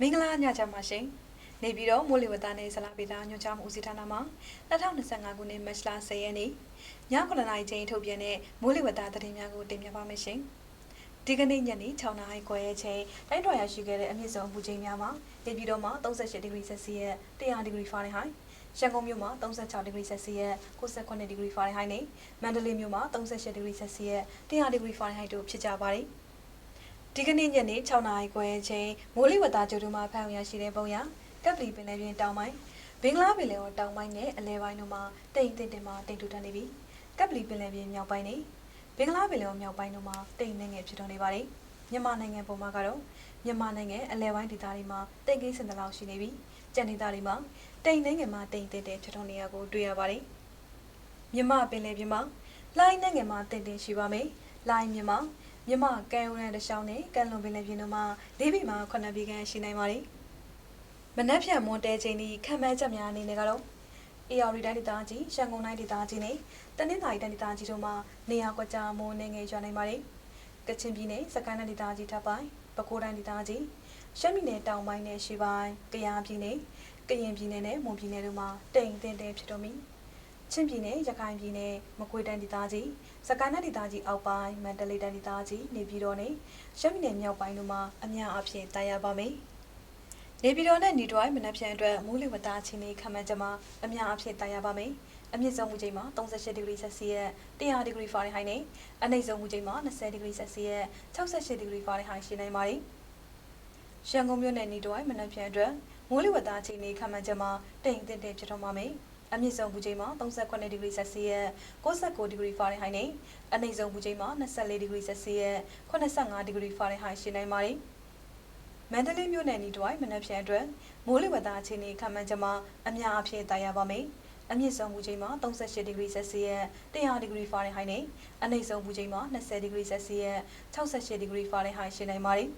မင်္ဂလာညချမ်းပါရှင်နေပြီးတော့မိုးလေဝသနဲ့ဇလာပေတာညွှန်ကြားမှုဦးစီးဌာနမှ2025ခုနှစ်မတ်လ10ရက်နေ့ည9:00နာရီချိန်ထုတ်ပြန်တဲ့မိုးလေဝသသတင်းများကိုတင်ပြပါမယ်ရှင်ဒီကနေ့ညနေ6နာရီခွဲရဲ့ချိန်တိုင်းတော်ရရှိခဲ့တဲ့အမြင့်ဆုံးပူချိန်များမှာနေပြီးတော့မှ38ဒီဂရီဆက်စီယက်100ဒီဂရီဖာရင်ဟိုက်ရန်ကုန်မြို့မှာ36ဒီဂရီဆက်စီယက်68ဒီဂရီဖာရင်ဟိုက်နဲ့မန္တလေးမြို့မှာ38ဒီဂရီဆက်စီယက်100ဒီဂရီဖာရင်ဟိုက်တို့ဖြစ်ကြပါတယ် ဒီကနေ့ညနေ6နာရီခွဲအချိန်မိုးလေဝသကြိုးတို့မှာဖန်ရရှိတဲ့ပုံရကပ်ပလီပင်လယ်ပြင်တောင်ပိုင်းဘင်္ဂလားပင်လယ်ော်တောင်ပိုင်းနဲ့အလဲပိုင်းတို့မှာတိမ်တိမ်တင်မှာတိမ်ထူထပ်နေပြီးကပ်ပလီပင်လယ်ပြင်မြောက်ပိုင်းနဲ့ဘင်္ဂလားပင်လယ်ော်မြောက်ပိုင်းတို့မှာတိမ်နေငယ်ဖြစ်တော်နေပါတယ်မြန်မာနိုင်ငံပေါ်မှာကတော့မြန်မာနိုင်ငံအလဲပိုင်းဒေသတွေမှာတိမ်ကိန်းစင်တလောက်ရှိနေပြီးကြံဒေသတွေမှာတိမ်နေငယ်မှာတိမ်တိမ်တင်ဖြစ်တော်နေရကိုတွေ့ရပါတယ်မြန်မာပင်လယ်ပြင်မှာလိုင်းနေငယ်မှာတိမ်တိမ်ရှိပါမယ်လိုင်းမြန်မာ မြမကဲဦးရန်တရှောင်းနဲ့ကန်လွန်ပင်လယ်ပြင်တို့မှာလေးဘီမှာခုနှစ်ဘီကန်ရှိနိုင်ပါတယ်။မနက်ဖြန်မွန်တဲချိန်ဒီခံမှန်းချက်များအနေနဲ့ကတော့အေယာရီတိုင်းဒေသကြီးရန်ကုန်တိုင်းဒေသကြီးနဲ့တနင်္သာရီတိုင်းဒေသကြီးတို့မှာနေရာကွက်ကြားမွန်နေငယ်ရွာနိုင်ပါတယ်။ကချင်ပြည်နယ်စကိုင်းတိုင်းဒေသကြီးထပ်ပိုင်းပဲခူးတိုင်းဒေသကြီးရှမ်းပြည်နယ်တောင်ပိုင်းနဲ့ရှေ့ပိုင်းကယားပြည်နယ်ကရင်ပြည်နယ်နဲ့မွန်ပြည်နယ်တို့မှာတိမ်တင်းတင်းဖြစ်တော်မူ ချင်းပြည်နယ်ရခိုင်ပြည်နယ်မကွေးတိုင်းဒေသကြီးစကိုင်းတိုင်းဒေသကြီးအောက်ပိုင်းမန္တလေးတိုင်းဒေသကြီးနေပြည်တော်နဲ့ရှမ်းပြည်နယ်မြောက်ပိုင်းတို့မှာအများအပြားတာယာပါမယ်။နေပြည်တော်နဲ့ညီတော်မနက်ဖြန်အတွက်မူလဝတ္တချင်းလေးခံမှန်းချက်မှာအများအပြားတာယာပါမယ်။အမြင့်ဆုံးမူချိန်မှာ38ဒီဂရီဆက်စီယက်100ဒီဂရီဖာရင်ဟိုက်နဲ့အနိမ့်ဆုံးမူချိန်မှာ20ဒီဂရီဆက်စီယက်68ဒီဂရီဖာရင်ဟိုက်ရှိနိုင်ပါတယ်။ရန်ကုန်မြို့နယ်ညီတော်မနက်ဖြန်အတွက်မူလဝတ္တချင်းလေးခံမှန်းချက်မှာတိမ်တင်တင်ဖြစ်တော်မှာမယ်။ အမြင့်ဆုံးပူချိန်မှာ38ဒီဂရီဆက်စီယက်69ဒီဂရီဖာရင်ဟိုက်နဲ့အနိမ့်ဆုံးပူချိန်မှာ24ဒီဂရီဆက်စီယက်85ဒီဂရီဖာရင်ဟိုက်ရှိနိုင်ပါတယ်။မန္တလေးမြို့နယ်နီတွိုင်းမနက်ဖြန်အတွက်မိုးလေဝသအခြေအနေခံမှန်းချက်မှာအများအပြားတာယာပါမယ်။အမြင့်ဆုံးပူချိန်မှာ38ဒီဂရီဆက်စီယက်100ဒီဂရီဖာရင်ဟိုက်နဲ့အနိမ့်ဆုံးပူချိန်မှာ20ဒီဂရီဆက်စီယက်68ဒီဂရီဖာရင်ဟိုက်ရှိနိုင်ပါတယ်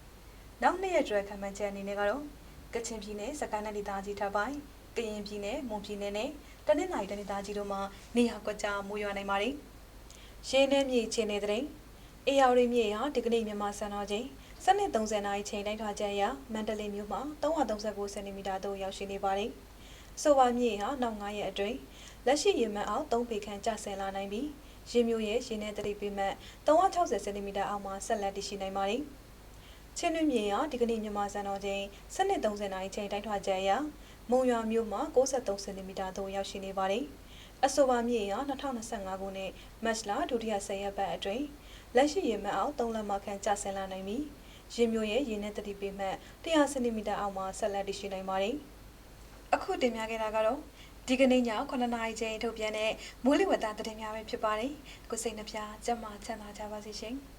။နောက်နေ့ရက်အတွက်ခံမှန်းချက်အနေနဲ့ကတော့ကချင်ပြည်နယ်စကိုင်းတိုင်းဒေသကြီးထပ်ပိုင်း ကရင်ပြည်နယ်မွန်ပြည်နယ်နဲ့တနင်္သာရီတိုင်းဒေသကြီးတို့မှာနေရာကွက်ကြားမိုးရွာနိုင်ပါတယ်။ရှင်းနေမြေချင်းနေတဲ့တဲ့အေယာရီမြေဟာဒီကနေ့မြန်မာစံတော်ချိန်7:30နာရီချိန်တိုင်းထွာချက်အရမန္တလေးမြို့မှာ339စင်တီမီတာသို့ရောက်ရှိနေပါတယ်။ဆိုပါမြေဟာနောက်9ရက်အတွင်းလက်ရှိရေမှတ်အောက်3ပေခန့်ကျဆင်းလာနိုင်ပြီးရေမျိုးရဲ့ရေနဲ့တရိပ်ပေမှတ်360စင်တီမီတာအောက်မှာဆက်လက်တည်ရှိနိုင်ပါတယ်။ချင်းတွင်းမြေဟာဒီကနေ့မြန်မာစံတော်ချိန်7:30နာရီချိန်တိုင်းထွာချက်အရ မုံရွာမြို့မှာ63စင်တီမီတာသို့ရောက်ရှိနေပါတယ်။အဆိုပါမြေဟာ2025ခုနှစ်မတ်လဒုတိယဆယ်ရက်ပတ်အတွင်းလက်ရှိရေမှတ်အောက်3လက်မခန့်ကျဆင်းလာနိုင်ပြီးရေမျိုးရဲ့ရေနဲ့တတိပေမှတ်100စင်တီမီတာအောက်မှာဆက်လက်တည်ရှိနိုင်ပါတယ်။အခုတင်ပြခဲ့တာကတော့ဒီကနေ့ည9နာရီချိန်ထုတ်ပြန်တဲ့မိုးလေဝသသတင်းများပဲဖြစ်ပါတယ်။ကိုစိတ်နှပြကျမချမ်းသာကြပါစေရှင်။